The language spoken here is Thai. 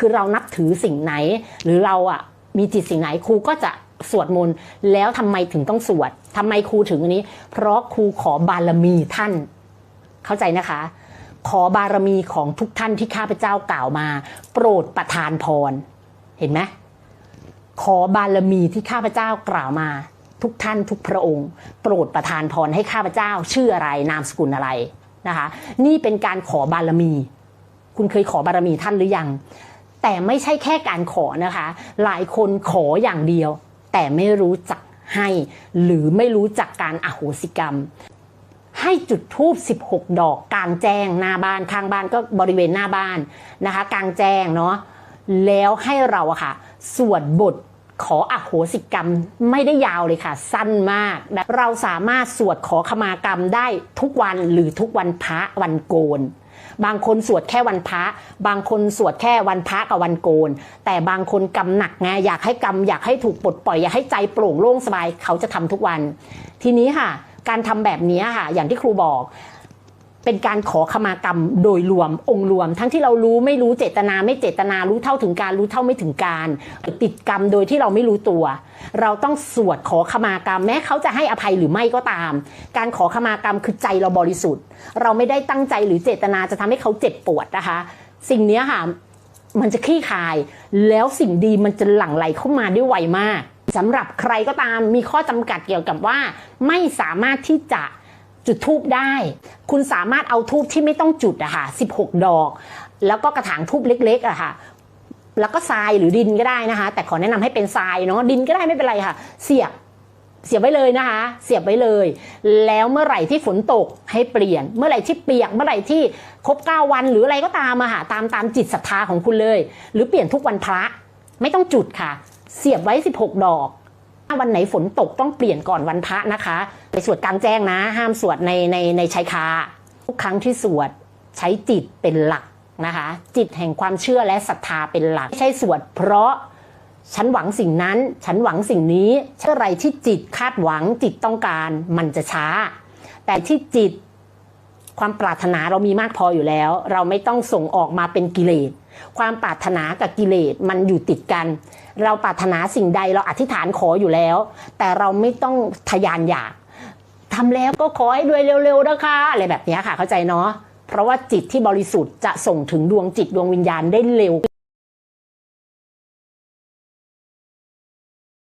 คือเรานับถือสิ่งไหน หรือเราอะมีจิตสิ่งไหนครูก็จะสวดมนต์แล้วทำไมถึงต้องสวดทำไมครูถึงอันนี้ เพราะครูขอบารมีท่าน เข้าใจนะคะ ขอบารมีของทุกท่านที่ข้าพเจ้ากล่าวมา โปรดประทานพร เห็นไหมขอบารมีที่ข้าพเจ้ากล่าวมา ทุกท่านทุกพระองค์ โปรดประทานพรให้ข้าพเจ้า ชื่ออะไรนามสกุลอะไรนะคะ นี่เป็นการขอบารมี คุณเคยขอบารมีท่านหรือยัง แต่ไม่ใช่แค่การขอนะคะ หลายคนขออย่างเดียว แต่ไม่รู้จักให้ หรือไม่รู้จักการอโหสิกรรม ให้จุดทูบ16 ดอกกลางแจ้งหน้าบ้านข้างบ้านก็บริเวณหน้าบ้านนะคะกลางแจ้งเนาะแล้วให้เราอะค่ะ สวดบทขออโหสิกรรมไม่ได้ยาวเลยค่ะ สั้นมาก เราสามารถสวดขอขมากรรมได้ทุกวันหรือทุกวันพระวันโกน บางคนสวดแค่วันพระ บางคนสวดแค่วันพระกับวันโกน แต่บางคนกำหนักไงอยากให้กำอยากให้ถูกปลดปล่อยอยากให้ใจโปร่งโล่งสบายเขาจะทำทุกวัน ทีนี้ค่ะ การทำแบบนี้ค่ะ อย่างที่ครูบอก เป็นการขอขมากรรมโดยรวมองค์รวม ทั้งที่เรารู้ไม่รู้เจตนาไม่เจตนารู้เท่าถึงการรู้เท่าไม่ถึงการ ติดกรรมโดยที่เราไม่รู้ตัว เราต้องสวดขอขมากรรมแม้เขาจะให้อภัยหรือไม่ก็ตาม การขอขมากรรมคือใจเราบริสุทธิ์ เราไม่ได้ตั้งใจหรือเจตนาจะทำให้เขาเจ็บปวดนะคะ สิ่งนี้ค่ะมันจะคลี่คลาย แล้วสิ่งดีมันจะหลั่งไหลเข้ามาได้ไวมากสำหรับใครก็ตามมีข้อจำกัดเกี่ยวกับว่า ไม่สามารถที่จะ จุดทูบได้ คุณสามารถเอาทูบที่ไม่ต้องจุดอะค่ะ16 ดอก แล้วก็กระถางทูบเล็กๆอะค่ะแล้วก็ทรายหรือดินก็ได้นะคะ แต่ขอแนะนำให้เป็นทรายเนาะดินก็ได้ไม่เป็นไรค่ะ เสียบเสียบไว้เลยนะคะ เสียบไว้เลย แล้วเมื่อไหร่ที่ฝนตกให้เปลี่ยน เมื่อไหร่ที่เปียก เมื่อไหร่ที่ครบ9วันหรืออะไรก็ตามอะค่ะตามตามจิตศรัทธาของคุณเลย หรือเปลี่ยนทุกวันพระไม่ต้องจุดค่ะ เสียบไว้ 16 ดอก วันไหนฝนตกต้องเปลี่ยนก่อนวันพระนะคะไปสวดกลางแจ้งนะ ห้ามสวดในในในชายคาทุกครั้งที่สวดใช้จิตเป็นหลักนะคะ จิตแห่งความเชื่อและศรัทธาเป็นหลักไม่ใช่สวดเพราะฉันหวังสิ่งนั้น ฉันหวังสิ่งนี้เชื่อไรที่จิตคาดหวังจิตต้องการมันจะช้า แต่ที่จิต ความปรารถนาเรามีมากพออยู่แล้ว เราไม่ต้องส่งออกมาเป็นกิเลส ความปรารถนากับกิเลสมันอยู่ติดกัน เราปรารถนาสิ่งใดเราอธิษฐานขออยู่แล้ว แต่เราไม่ต้องทะยานอยากทำแล้วก็ขอให้ด้วยเร็วๆนะคะอะไรแบบนี้ค่ะเข้าใจเนาะเพราะว่าจิตที่บริสุทธิ์จะส่งถึงดวงจิตดวงวิญญาณได้เร็ว